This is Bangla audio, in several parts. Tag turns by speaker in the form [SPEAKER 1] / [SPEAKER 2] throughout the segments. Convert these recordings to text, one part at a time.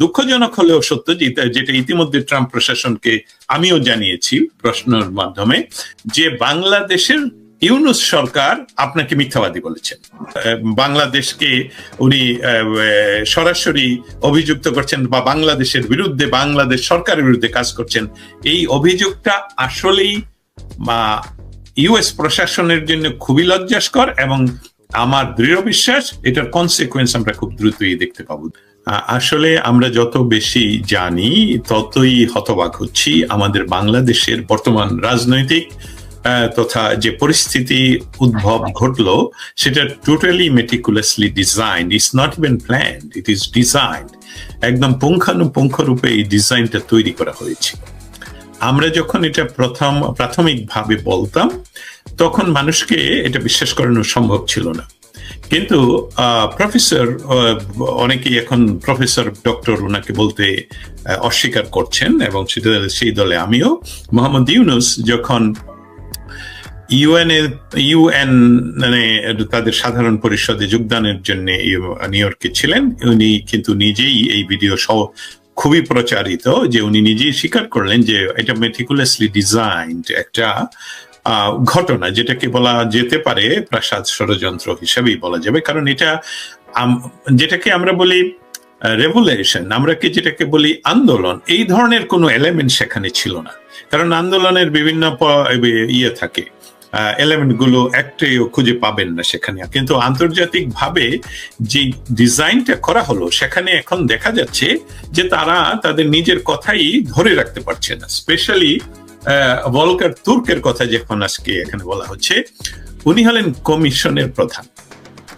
[SPEAKER 1] দুঃখজনক হলেও সত্য যেটা ইতিমধ্যে ট্রাম্প প্রশাসনকে আমিও জানিয়েছি প্রশ্নের মাধ্যমে, যে বাংলাদেশের ইউনুস সরকার আপনাকে মিথ্যাবাদী বলেছেন। বাংলাদেশকে উনি সরাসরি অভিযুক্ত করছেন বা বাংলাদেশের বিরুদ্ধে, বাংলাদেশ সরকারের বিরুদ্ধে কাজ করছেন। এই অভিযোগটা আসলেই বা ইউএস প্রশাসনের জন্য খুবই লজ্জাস্কর এবং আমার দৃঢ় বিশ্বাস এটার কনসিকুয়েন্স আমরা খুব দ্রুতই দেখতে পাবো। আসলে আমরা যত বেশি জানি ততই হতবাক হচ্ছি। আমাদের বাংলাদেশের বর্তমান রাজনৈতিক তথা যে পরিস্থিতি উদ্ভব ঘটলো সেটা totally meticulously design it's not even planned it is design একদম পুঙ্খানুপুঙ্খ রূপে এই ডিজাইনটা তৈরি করা হয়েছে আমরা যখন এটা প্রথম প্রাথমিকভাবে বলতাম তখন মানুষকে এটা বিশ্বাস করানো সম্ভব ছিল না। কিন্তু প্রফেসর অনেকেই এখন প্রফেসর ডক্টর ওনাকে বলতে অস্বীকার করছেন এবং সেটা, সেই দলে আমিও। মোহাম্মদ ইউনুস যখন ইউএন মানে তাদের সাধারণ পরিষদে যোগদানের জন্য নিউ ইয়র্কে ছিলেন, উনি কিন্তু নিজেই এই ভিডিও সহ খুবই প্রচারিত যে উনি নিজেই স্বীকার করলেন যে এটা মেটিকুলাসলি ডিজাইনড একটা ঘটনা যেটাকে বলা যেতে পারে প্রাসাদ ষড়যন্ত্র হিসেবেই বলা যাবে। কারণ এটা যেটাকে আমরা বলি রেভুলেশন আমরা কি যেটাকে বলি আন্দোলন, এই ধরনের কোনো এলিমেন্ট সেখানে ছিল না। কারণ আন্দোলনের বিভিন্ন ইয়ে থাকে। এলিমেন্টগুলো একটাইও খুঁজে পাবেন না সেখানে। কিন্তু আন্তর্জাতিক ভাবে যে ডিজাইনটা করা হলো, সেখানে এখন দেখা যাচ্ছে যে তারা তাদের নিজের কথাই ধরে রাখতে পারছে না। স্পেশালি তুর্কের কথা যখন আজকে এখানে বলা হচ্ছে, উনি হলেন কমিশনের প্রধান।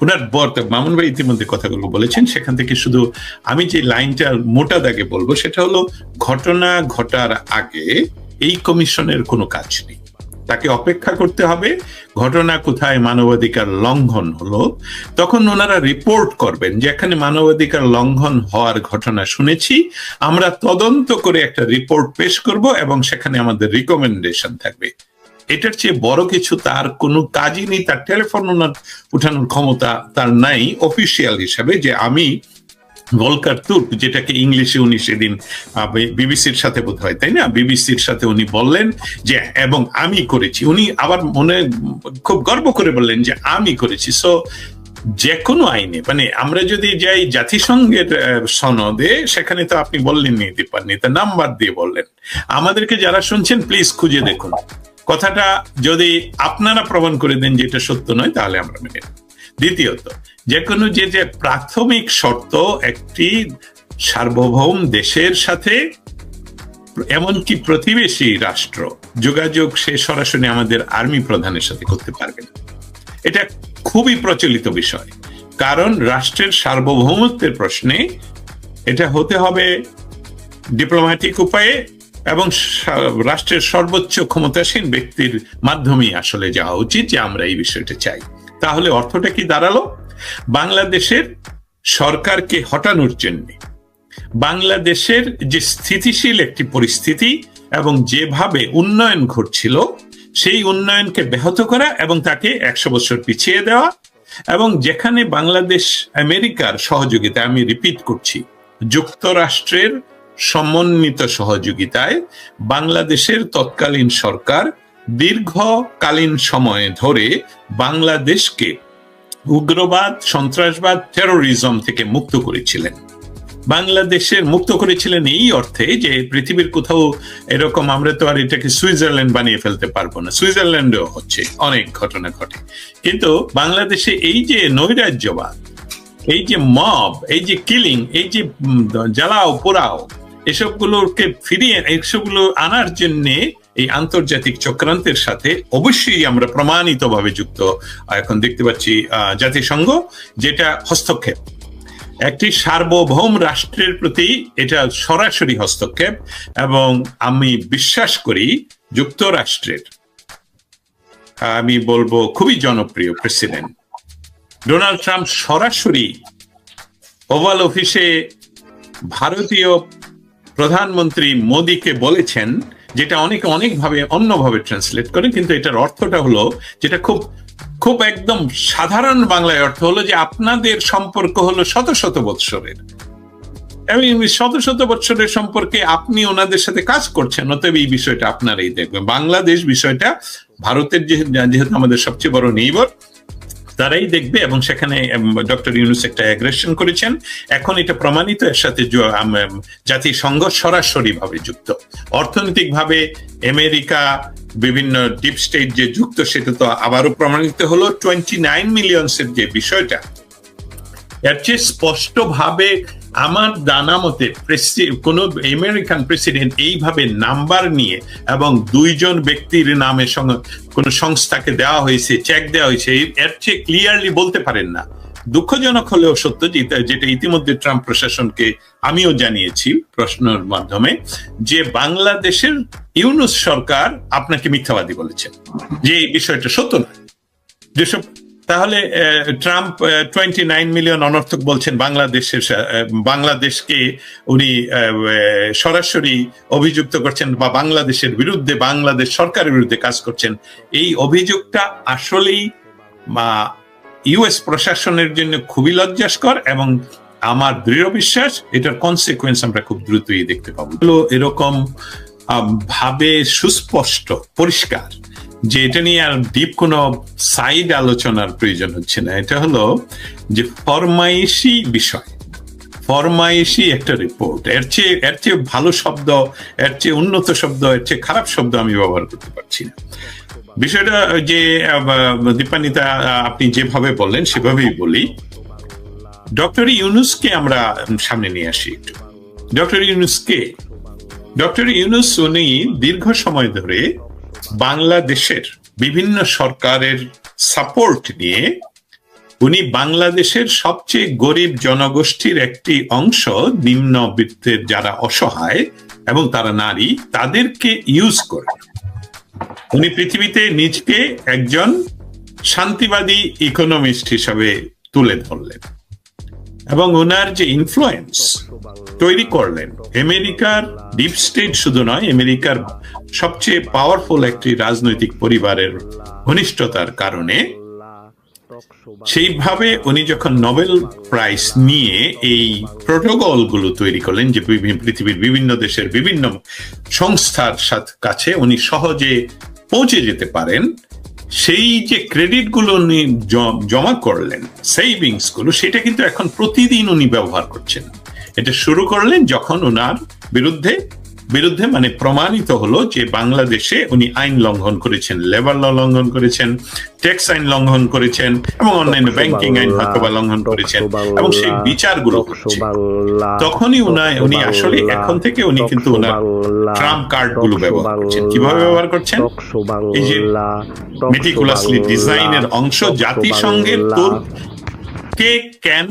[SPEAKER 1] ওনার বর্ত মামুন ভাই ইতিমধ্যে কথাগুলো বলেছেন, সেখান থেকে শুধু আমি যে লাইনটা মোটা দাগে বলব, সেটা হলো, ঘটনা ঘটার আগে এই কমিশনের কোনো কাজ নেই। তাকে অপেক্ষা করতে হবে। ঘটনা কোথায় মানবাধিকার লঙ্ঘন হলো, তখন ওনারা রিপোর্ট করবেন যে এখানে মানবাধিকার লঙ্ঘন হওয়ার ঘটনা শুনেছি। আমরা তদন্ত করে একটা রিপোর্ট পেশ করব এবং সেখানে আমাদের রিকমেন্ডেশন থাকবে। এটার চেয়ে বড় কিছু তার কোনো কাজই নেই। তার টেলিফোন ওনার উঠানোর ক্ষমতা তার নাই অফিসিয়াল হিসাবে যে আমি ভলকার তুর্ক, যেটাকে ইংলিশে উনি সেদিন বিবিসির সাথে বোধ হয় তাই না? বিবিসির সাথে উনি বললেন যে, এবং আমি করেছি। উনি আবার মনে খুব গর্ব করে বললেন যে, আমি করেছি। সো যে কোনো আইনে মানে আমরা যদি যাই জাতিসংঘের সনদে, সেখানে তো আপনি বললেন নি দীপান নেতা নাম্বার দিয়ে বললেন। আমাদেরকে যারা শুনছেন প্লিজ খুঁজে দেখুন। কথাটা যদি আপনারা প্রমাণ করে দেন যে এটা সত্য নয়, তাহলে আমরা মেনে নেব। দ্বিতীয়ত যে কোনো যে যে প্রাথমিক শর্ত একটি সার্বভৌম দেশের সাথে, এমনকি প্রতিবেশী রাষ্ট্র, যোগাযোগ সে সরাসরি আমাদের আর্মি প্রধানের সাথে করতে পারবে না। এটা খুবই প্রচলিত বিষয়। কারণ রাষ্ট্রের সার্বভৌমত্বের প্রশ্নে এটা হতে হবে ডিপ্লোম্যাটিক উপায়ে এবং রাষ্ট্রের সর্বোচ্চ ক্ষমতাসীন ব্যক্তির মাধ্যমেই আসলে যাওয়া উচিত যে আমরা এই বিষয়টা চাই। তাহলে অর্থটা কি দাঁড়াল? বাংলাদেশের সরকারকে হটানোর জন্য। বাংলাদেশের যে স্থিতিশীল একটি পরিস্থিতি এবং যেভাবে উন্নয়ন ঘটছিল, সেই উন্নয়নকে ব্যাহত করা এবং তাকে একশো বছর পিছিয়ে দেওয়া এবং যেখানে বাংলাদেশ, আমেরিকার সহযোগিতা, আমি রিপিট করছি, যুক্তরাষ্ট্রের সমন্বিত সহযোগিতায় বাংলাদেশের তৎকালীন সরকার দীর্ঘকালীন সময় ধরে বাংলাদেশকে উগ্রবাদ, সন্ত্রাসবাদ টেরোরিজম থেকে মুক্ত করেছিলেন। বাংলাদেশের মুক্ত করেছিলেন এই অর্থে যে পৃথিবীর কোথাও এরকম আমরা তো আর এটাকে সুইজারল্যান্ড বানিয়ে ফেলতে পারব না। সুইজারল্যান্ডেও হচ্ছে, অনেক ঘটনা ঘটে। কিন্তু বাংলাদেশে এই যে নৈরাজ্যবাদ, এই যে মব এই যে কিলিং এই যে জ্বালাও পোড়াও, এসবগুলোকে ফিরিয়ে, এসবগুলো আনার জন্য এই আন্তর্জাতিক চক্রান্তের সাথে অবশ্যই আমরা প্রমাণিতভাবে যুক্ত। এখন দেখতে পাচ্ছি জাতিসংঘ যেটা হস্তক্ষেপ। একটি সার্বভৌম রাষ্ট্রের প্রতি এটা সরাসরি হস্তক্ষেপ এবং আমি বিশ্বাস করি যুক্তরাষ্ট্রের। আমি বলব খুবই জনপ্রিয় প্রেসিডেন্ট। ডোনাল্ড ট্রাম্প সরাসরি ওভাল অফিসে ভারতীয় প্রধানমন্ত্রী মোদীকে বলেছেন যেটা অনেকে অনেকভাবে অন্যভাবে ট্রান্সলেট করে, কিন্তু এটার অর্থটা হলো যেটা খুব খুব একদম সাধারণ বাংলায় অর্থ হলো যে আপনাদের সম্পর্ক হলো শত শত বৎসরের। শত শত বছরের সম্পর্কে আপনি ওনাদের সাথে কাজ করছেন, অতএব এই বিষয়টা আপনারাই দেখবেন। বাংলাদেশ বিষয়টা ভারতের যেহেতু আমাদের সবচেয়ে বড় নেইবার তারাই দেখবে এবং সেখানে ডক্টর ইউনুস একটা অ্যাগ্রেশন করেছেন। এখন এটা প্রমাণিত, এর সাথে জাতিসংঘ সরাসরি ভাবে যুক্ত। অর্থনৈতিক ভাবে আমেরিকা বিভিন্ন ডিপ স্টেট যে যুক্ত, সেটা তো আবারও প্রমাণিত হলো। টোয়েন্টি নাইন মিলিয়নসের যে বিষয়টা, এর চেয়ে স্পষ্ট ভাবে আমার জানা মতে কোন আমেরিকান প্রেসিডেন্ট এইভাবে নাম্বার নিয়ে এবং দুইজন ব্যক্তির নামে কোন সংস্থাকে দেওয়া হয়েছে চেক দেওয়া হয়েছে এর চেয়ে ক্লিয়ারলি বলতে পারেন না। দুঃখজনক হলেও সত্য যেটা ইতিমধ্যে ট্রাম্প প্রশাসনকে আমিও জানিয়েছি প্রশ্নের মাধ্যমে, যে বাংলাদেশের ইউনুস সরকার আপনাকে মিথ্যাবাদী বলেছেন যে এই বিষয়টা সত্য না যেসব তাহলে ট্রাম্প টোয়েন্টি নাইন মিলিয়ন অনর্থক বলছেন বাংলাদেশের বাংলাদেশকে উনি সরাসরি অভিযুক্ত করছেন বা বাংলাদেশের বিরুদ্ধে, বাংলাদেশ সরকারের বিরুদ্ধে কাজ করছেন। এই অভিযোগটা আসলেই বা ইউএস প্রশাসনের জন্য খুবই লজ্জাস্কর এবং আমার দৃঢ় বিশ্বাস এটার কনসিকুয়েন্স আমরা খুব দ্রুতই দেখতে পাবো। এরকম ভাবে সুস্পষ্ট, পরিষ্কার। যে এটা নিয়ে আর ডিপ কোনো সাইড আলোচনার প্রয়োজন হচ্ছে না। এটা হলো যে ফরমাইশি বিষয়। ফরমাইশি একটা রিপোর্ট এর চেয়ে এর চেয়ে ভালো শব্দ এর চেয়ে উন্নত শব্দ এর চেয়ে খারাপ শব্দ আমি ব্যবহার করতে পারছি না। বিষয়টা যে আহ, আপনি যেভাবে বললেন সেভাবেই বলি। ডক্টর ইউনুসকে আমরা সামনে নিয়ে আসি একটু। ডক্টর ইউনুসকে। ডক্টর ইউনুস উনি দীর্ঘ সময় ধরে বাংলাদেশের বিভিন্ন সরকারের সাপোর্ট নিয়ে উনি বাংলাদেশের সবচেয়ে গরিব জনগোষ্ঠীর একটি অংশ, নিম্নবিত্তের যারা অসহায় এবং তারা নারী, তাদেরকে ইউজ করে। উনি পৃথিবীতে নিজকে একজন শান্তিবাদী ইকোনমিস্ট হিসাবে তুলে ধরলেন। এবং ওনার যে ইনফ্লুয়েন্স তৈরি করলেন, আমেরিকার ডিপ স্টেট শুধু নয়, আমেরিকার সবচেয়ে পাওয়ারফুল একটি রাজনৈতিক পরিবারের ঘনিষ্ঠতার কারণে সেইভাবে উনি যখন নোবেল প্রাইজ নিয়ে এই প্রোটোকলগুলো তৈরি করলেন যে পৃথিবীর বিভিন্ন দেশের বিভিন্ন সংস্থার সাথে কাছে উনি সহজে পৌঁছে যেতে পারেন সেই যে ক্রেডিটগুলো উনি জমা করলেন সেভিংসগুলো, সেটা কিন্তু এখন প্রতিদিন উনি ব্যবহার করছেন। এটা শুরু করলেন যখন ওনার বিরুদ্ধে বিরুদ্ধে মানে প্রমাণিত হলো যে বাংলাদেশে উনি আইন লঙ্ঘন করেছেন লেবার ল লঙ্ঘন করেছেন ট্যাক্স আইন লঙ্ঘন করেছেন এবং অন্যান্য ব্যাংকিং আইন হয়তো বা লঙ্ঘন করেছেন এবং সেই বিচারগুলো হচ্ছে। তখনই উনায় উনি আসলে এখন থেকে উনি কিন্তু ওনার ট্রাম্প কার্ডগুলো ব্যবহার করছেন। কীভাবে ব্যবহার করছেন? এই যে মেটিকুলাসলি ডিজাইনের অংশ জাতিসংঘের তোর কে কেন